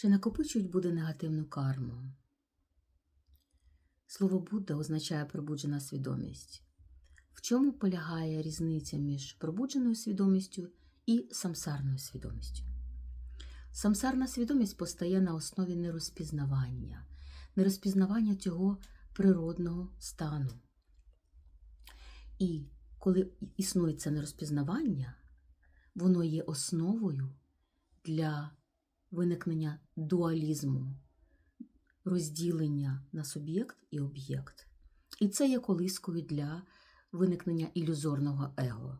чи накопичують буде негативну карму. Слово Будда означає пробуджена свідомість. В чому полягає різниця між пробудженою свідомістю і самсарною свідомістю? Самсарна свідомість постає на основі нерозпізнавання, нерозпізнавання цього природного стану. І коли існує це нерозпізнавання, воно є основою для виникнення дуалізму, розділення на суб'єкт і об'єкт. І це є колискою для виникнення ілюзорного его.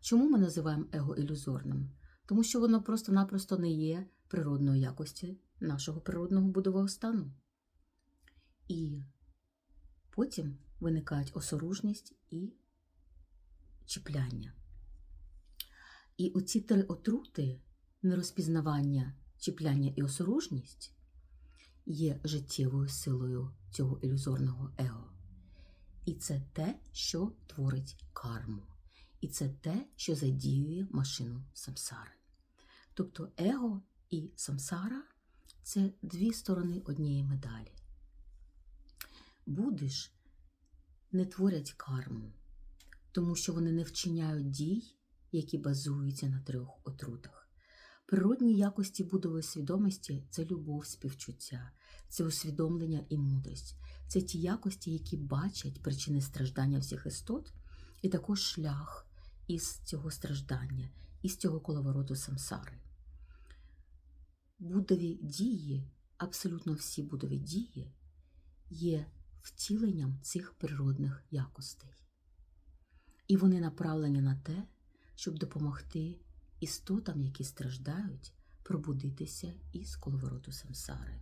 Чому ми називаємо его ілюзорним? Тому що воно просто-напросто не є природної якості нашого природного будового стану. І потім виникають осоружність і чіпляння. І оці три отрути нерозпізнавання, чіпляння і осоружність є життєвою силою цього ілюзорного его. І це те, що творить карму. І це те, що задіює машину самсари. Тобто его і самсара це дві сторони однієї медалі. Будиш не творять карму, тому що вони не вчиняють дій, які базуються на трьох отрутах. Природні якості будової свідомості це любов, співчуття, це усвідомлення і мудрість. Це ті якості, які бачать причини страждання всіх істот, і також шлях із цього страждання, із цього коловороту самсари. Будові дії, абсолютно всі будові дії, є втіленням цих природних якостей. І вони направлені на те, щоб допомогти істотам, які страждають, пробудитися із коловороту самсари.